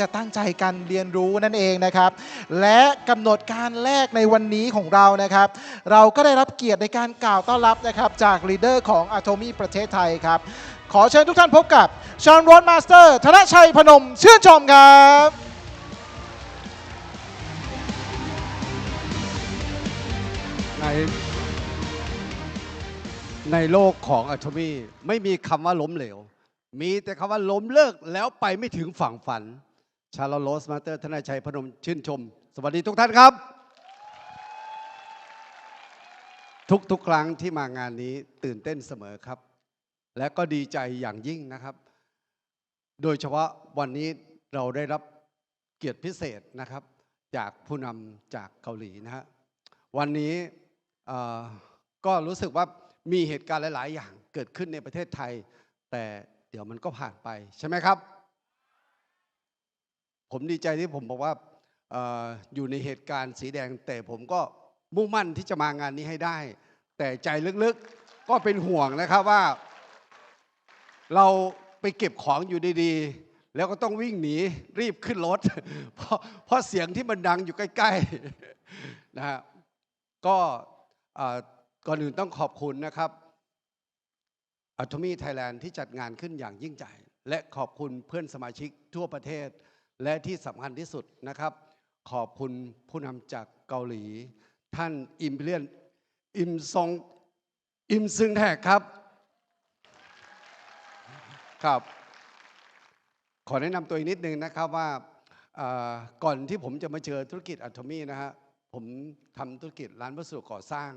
จะตั้งใจกันเรียนรู้นั่นเองนะครับ และกำหนดการแรกในวันนี้ของเรานะครับ เราก็ได้รับเกียรติในการกล่าวต้อนรับนะครับจากลีดเดอร์ของ a t o m y ประเทศไทยครับ ขอเชิญทุกท่านพบกับชอนรอนมาสเตอร์ธนชัยพนมชื่นชมครับในในโลกของอะ t อมีไม่มีคำว่าล้มเหลว มีแต่คำว่าล้มเลิกแล้วไปไม่ถึงฝั่งฝัน ชาลโลสมาเตอร์ธนาชัยพนมชื่นชม สวัสดีทุกท่านครับ ทุกๆครั้งที่มางานนี้ตื่นเต้นเสมอครับ และก็ดีใจอย่างยิ่งนะครับ โดยเฉพาะวันนี้เราได้รับเกียรติพิเศษนะครับ จากผู้นำจากเกาหลีนะฮะวันนี้ก็รู้สึกว่ามีเหตุการณ์หลาย ๆ อย่างเกิดขึ้นในประเทศไทย แต่เดี๋ยวมันก็ผ่านไปใช่ไหมครับ ผมดีใจที่ผมบอกว่าออยู่ในเหตุการณ์สีแดง แต่ผมก็มุ่งมั่นที่จะมางานนี้ให้ได้ แต่ใจลึกๆก็เป็นห่วงนะครับว่า เราไปเก็บของอยู่ดีๆ แล้วก็ต้องวิ่งหนีรีบขึ้นรถเพราะเพราะเสียงที่มันดังอยู่ใกล้ๆนะฮะก็ก่อนอื่นต้องขอบคุณนะครับอัตมีไทยแลนด์ที่จัดงานขึ้นอย่างยิ่งใหญ่และขอบคุณเพื่อนสมาชิกทั่วประเทศ และที่สำคัญที่สุดนะครับ ขอบคุณผู้นำจากเกาหลี ท่านอิมเลียนอิมซองอิมซึงแทกครับครับ ขอแนะนำตัวอีกนิดนึงนะครับว่าก่อนที่ผมจะมาเจอธุรกิจอัตมีนะฮะผมทำธุรกิจร้านวัสดุก่อสร้าง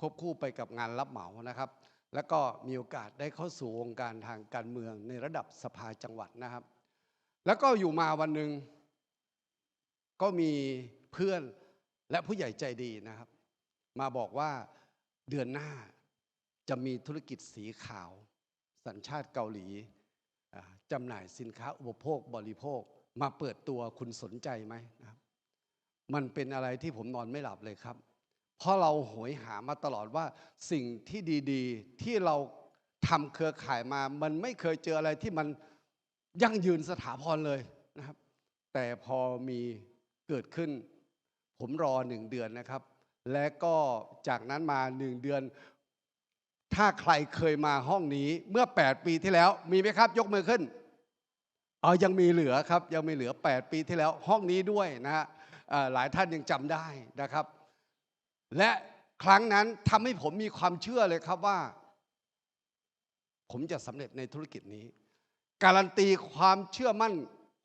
ควบคู่ไปกับงานรับเหมานะครับ แล้วก็มีโอกาสได้เข้าสู่วงการทางการเมืองในระดับสภาจังหวัดนะครับ แล้วก็อยู่มาวันหนึ่งก็มีเพื่อนและผู้ใหญ่ใจดีนะครับ มาบอกว่าเดือนหน้าจะมีธุรกิจสีขาว สัญชาติเกาหลีจำหน่ายสินค้าอุปโภคบริโภค มาเปิดตัวคุณสนใจไหมนะครับ มันเป็นอะไรที่ผมนอนไม่หลับเลยครับ เพราะเราโหยหามาตลอดว่าสิ่งที่ดี ๆ ที่เราทำเครือข่ายมา มันไม่เคยเจออะไรที่มัน ยั่งยืนสถาพรเลยนะครับ แต่พอมีเกิดขึ้น ผมรอหนึ่งเดือนนะครับ และก็จากนั้นมาหนึ่งเดือน ถ้าใครเคยมาห้องนี้เมื่อ 8 ปีที่แล้ว มีไหมครับ ยกมือขึ้นเอายังมีเหลือครับ ยังมีเหลือ 8 ปีที่แล้ว ห้องนี้ด้วยนะฮะหลายท่านยังจำได้นะครับ และครั้งนั้นทำให้ผมมีความเชื่อเลยครับว่า ผมจะสำเร็จในธุรกิจนี้ การันตีความเชื่อมั่น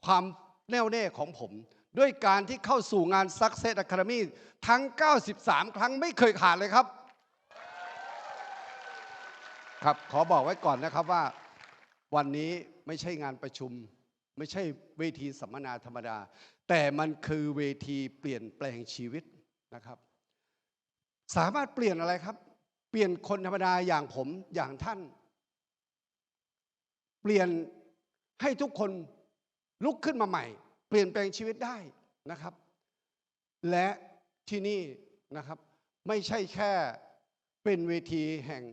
ความแน่วแน่ของผม ด้วยการที่เข้าสู่งาน Success Academy ทั้ง 93 ครั้งไม่เคยขาดเลยครับ ครับขอบอกไว้ก่อนนะครับว่า วันนี้ไม่ใช่งานประชุม ไม่ใช่เวทีสัมมนาธรรมดา แต่มันคือเวทีเปลี่ยนแปลงชีวิตนะครับ สามารถเปลี่ยนอะไรครับ เปลี่ยนคนธรรมดาอย่างผมอย่างท่าน เปลี่ยน ให้ทุกคนลุกขึ้นมาใหม่ เปลี่ยนแปลงชีวิตได้นะครับ และที่นี่นะครับไม่ใช่แค่เป็นเวทีแห่ง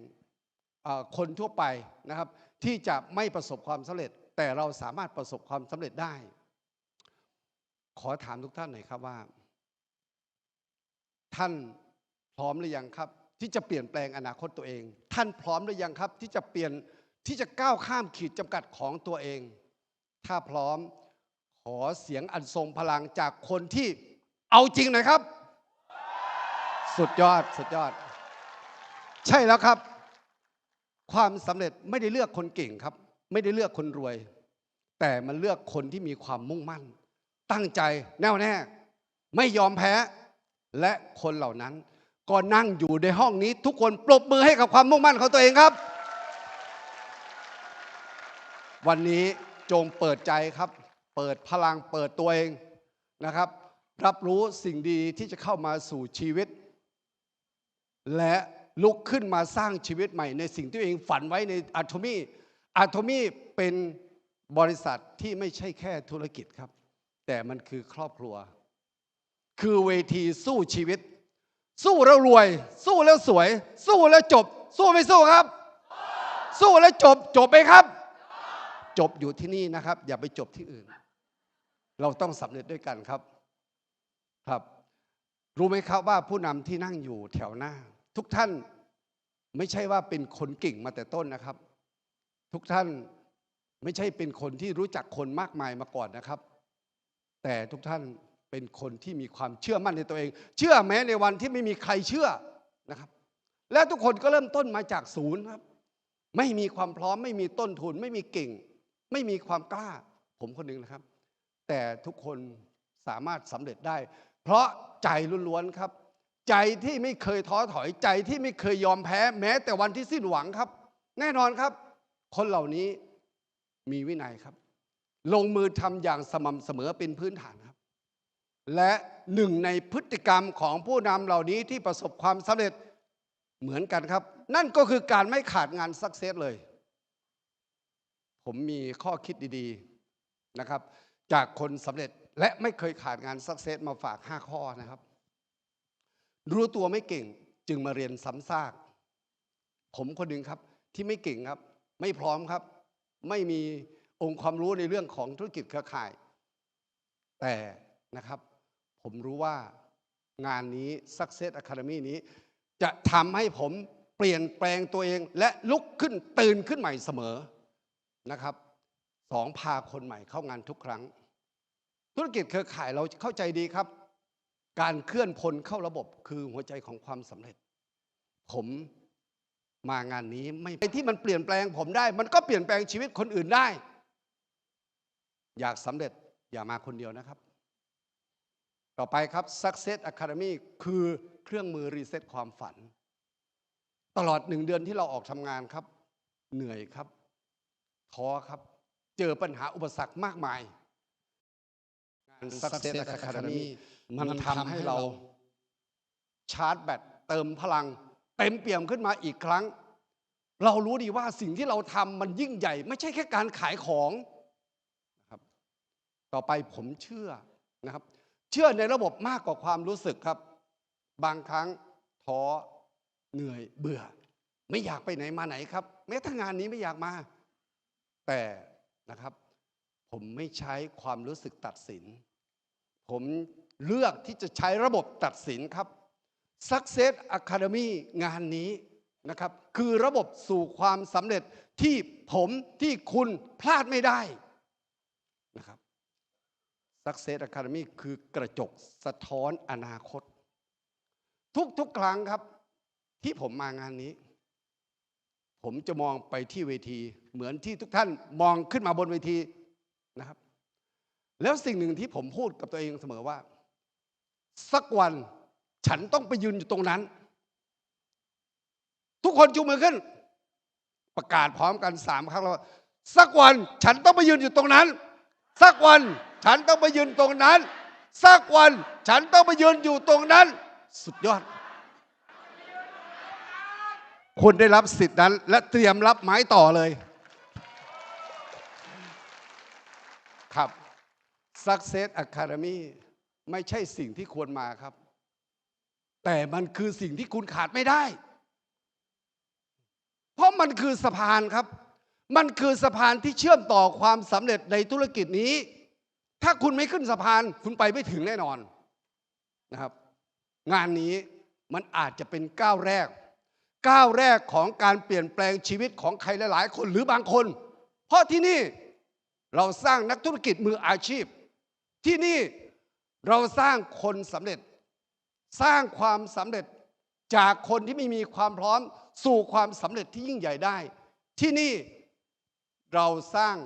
คนทั่วไปนะครับ ที่จะไม่ประสบความสำเร็จ แต่เราสามารถประสบความสำเร็จได้ ขอถามทุกท่านหน่อยครับว่า ท่านพร้อมหรือยังครับ ที่จะเปลี่ยนแปลงอนาคตตัวเอง ท่านพร้อมหรือยังครับ ที่จะเปลี่ยน ที่จะก้าวข้ามขีดจำกัดของตัวเอง ถ้าพร้อมขอเสียงอันทรงพลังจากคนที่เอาจริงหน่อยครับ สุดยอดสุดยอด ใช่แล้วครับ ความสำเร็จไม่ได้เลือกคนเก่งครับ ไม่ได้เลือกคนรวย แต่มันเลือกคนที่มีความมุ่งมั่น ตั้งใจแน่วแน่ ไม่ยอมแพ้ และคนเหล่านั้น ก็นั่งอยู่ในห้องนี้ ทุกคนปรบมือให้กับความมุ่งมั่นของตัวเองครับ วันนี้จงเปิดใจครับ เปิดพลังเปิดตัวเองนะครับ รับรู้สิ่งดีที่จะเข้ามาสู่ชีวิต และลุกขึ้นมาสร้างชีวิตใหม่ในสิ่งที่ตัวเองฝันไว้ในอะ t o มีอะโ o มีเป็นบริษัทที่ไม่ใช่แค่ธุรกิจครับ แต่มันคือครอบครัว คือเวทีสู้ชีวิต สู้แล้วรวย สู้แล้วสวย สู้แล้วจบ สู้ไม่สู้ครับ สู้แล้วจบจบไหมครับ จบอยู่ที่นี่นะครับ อย่าไปจบที่อื่น เราต้องสำเร็จด้วยกันครับครับ รู้ไหมครับว่าผู้นำที่นั่งอยู่แถวหน้า ทุกท่านไม่ใช่ว่าเป็นคนเก่งมาแต่ต้นนะครับ ทุกท่านไม่ใช่เป็นคนที่รู้จักคนมากมายมาก่อนนะครับ แต่ทุกท่านเป็นคนที่มีความเชื่อมั่นในตัวเอง เชื่อแม้ในวันที่ไม่มีใครเชื่อนะครับ และทุกคนก็เริ่มต้นมาจากศูนย์ครับ ไม่มีความพร้อมไม่มีต้นทุนไม่มีเก่ง ไม่มีความกล้าผมคนหนึ่งนะครับ แต่ทุกคนสามารถสำเร็จได้ เพราะใจล้วนๆครับ ใจที่ไม่เคยท้อถอยใจที่ไม่เคยยอมแพ้ แม้แต่วันที่สิ้นหวังครับ แน่นอนครับ คนเหล่านี้มีวินัยครับ ลงมือทำอย่างสม่ำเสมอเป็นพื้นฐานครับ และหนึ่งในพฤติกรรมของผู้นำเหล่านี้ที่ประสบความสำเร็จเหมือนกันครับ นั่นก็คือการไม่ขาดงานสักเซสเลย ผมมีข้อคิดดีๆนะครับ จากคนสำเร็จและไม่เคยขาดงานสักเซสมาฝาก 5 ข้อนะครับ รู้ตัวไม่เก่งจึงมาเรียนซ้ำซาก ผมคนหนึ่งครับที่ไม่เก่งครับ ไม่พร้อมครับ ไม่มีองค์ความรู้ในเรื่องของธุรกิจเครือข่าย แต่นะครับ ผมรู้ว่างานนี้ Success Academy นี้ จะทำให้ผมเปลี่ยนแปลงตัวเองและลุกขึ้นตื่นขึ้นใหม่เสมอ นะครับสองพาคนใหม่เข้างานทุกครั้ง ธุรกิจเครือข่ายเราเข้าใจดีครับ การเคลื่อนพลเข้าระบบคือหัวใจของความสำเร็จ ผมมางานนี้ไม่ไอ้ที่มันเปลี่ยนแปลงผมได้ มันก็เปลี่ยนแปลงชีวิตคนอื่นได้ อยากสำเร็จอย่ามาคนเดียวนะครับ ต่อไปครับ Success Academy คือเครื่องมือรีเซ็ตความฝัน ตลอดหนึ่งเดือนที่เราออกทำงานครับ เหนื่อยครับ ท้อครับ เจอปัญหาอุปสรรคมากมาย งาน Success Academy มันทำให้เราชาร์จแบตเติมพลัง เต็มเปี่ยมขึ้นมาอีกครั้ง เรารู้ดีว่าสิ่งที่เราทำมันยิ่งใหญ่ ไม่ใช่แค่การขายของนะครับ ต่อไปผมเชื่อนะครับ เชื่อในระบบมากกว่าความรู้สึกครับ บางครั้งท้อเหนื่อยเบื่อ ไม่อยากไปไหนมาไหนครับ แม้ถ้างานนี้ไม่อยากมา แต่นะครับผมไม่ใช้ความรู้สึกตัดสิน ผมเลือกที่จะใช้ระบบตัดสินครับ Success Academy งานนี้นะครับ คือระบบสู่ความสำเร็จที่ผมที่คุณพลาดไม่ได้นะครับ Success Academy คือกระจกสะท้อนอนาคต ทุกๆครั้งครับ ที่ผมมางานนี้ ผมจะมองไปที่เวที เหมือนที่ทุกท่านมองขึ้นมาบนเวทีนะครับ แล้วสิ่งหนึ่งที่ผมพูดกับตัวเองเสมอว่า สักวันฉันต้องไปยืนอยู่ตรงนั้น ทุกคนจูงมือขึ้น ประกาศพร้อมกันสามครั้งแล้วสักวันฉันต้องไปยืนอยู่ตรงนั้น สักวันฉันต้องไปยืนตรงนั้น สักวันฉันต้องไปยืนอยู่ตรงนั้น สุดยอด คุณได้รับสิทธิ์นั้น และเตรียมรับไม้ต่อเลย ครับ Success Academy ไม่ใช่สิ่งที่ควรมาครับ แต่มันคือสิ่งที่คุณขาดไม่ได้ เพราะมันคือสะพานครับ มันคือสะพานที่เชื่อมต่อความสำเร็จในธุรกิจนี้ ถ้าคุณไม่ขึ้นสะพานคุณไปไม่ถึงแน่นอนนะครับ งานนี้มันอาจจะเป็นก้าวแรก ก้าวแรกของการเปลี่ยนแปลงชีวิตของใครหลาย ๆ คนหรือบางคน เพราะที่นี่เราสร้างนักธุรกิจมืออาชีพ ที่นี่เราสร้างคนสำเร็จ สร้างความสำเร็จจากคนที่ไม่มีความพร้อมสู่ความสำเร็จที่ยิ่งใหญ่ได้ ที่นี่เราสร้าง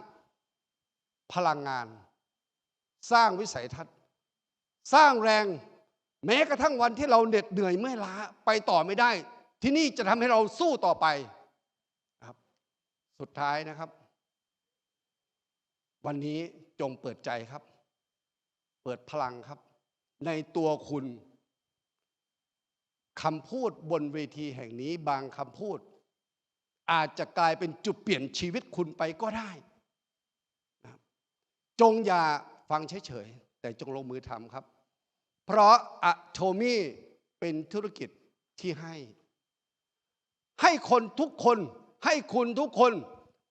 พลังงาน สร้างวิสัยทัศน์ สร้างแรงแม้กระทั่งวันที่เราเหน็ดเหนื่อยเมื่อยล้าไปต่อไม่ได้ ที่นี่จะทำให้เราสู้ต่อไปครับ สุดท้ายนะครับ วันนี้จงเปิดใจครับ ปิดพลังครับ ในตัวคุณคำพูดบนเวทีแห่งนี้บางคำพูด อาจจะกลายเป็นจุดเปลี่ยนชีวิตคุณไปก็ได้นะครับจงอย่าฟังเฉยๆ แต่จงลงมือทำครับ เพราะอะโทมี่เป็นธุรกิจที่ให้ ให้คนทุกคนให้คุณทุกคน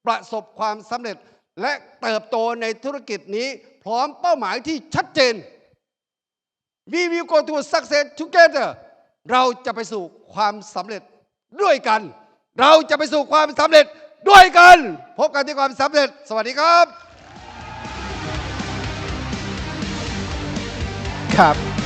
ประสบความสำเร็จและเติบโตในธุรกิจนี้ พร้อมเป้าหมายที่ชัดเจน We will go to success together เราจะไปสู่ความสำเร็จด้วยกัน เราจะไปสู่ความสำเร็จด้วยกัน พบกันที่ความสำเร็จ สวัสดีครับ ครับ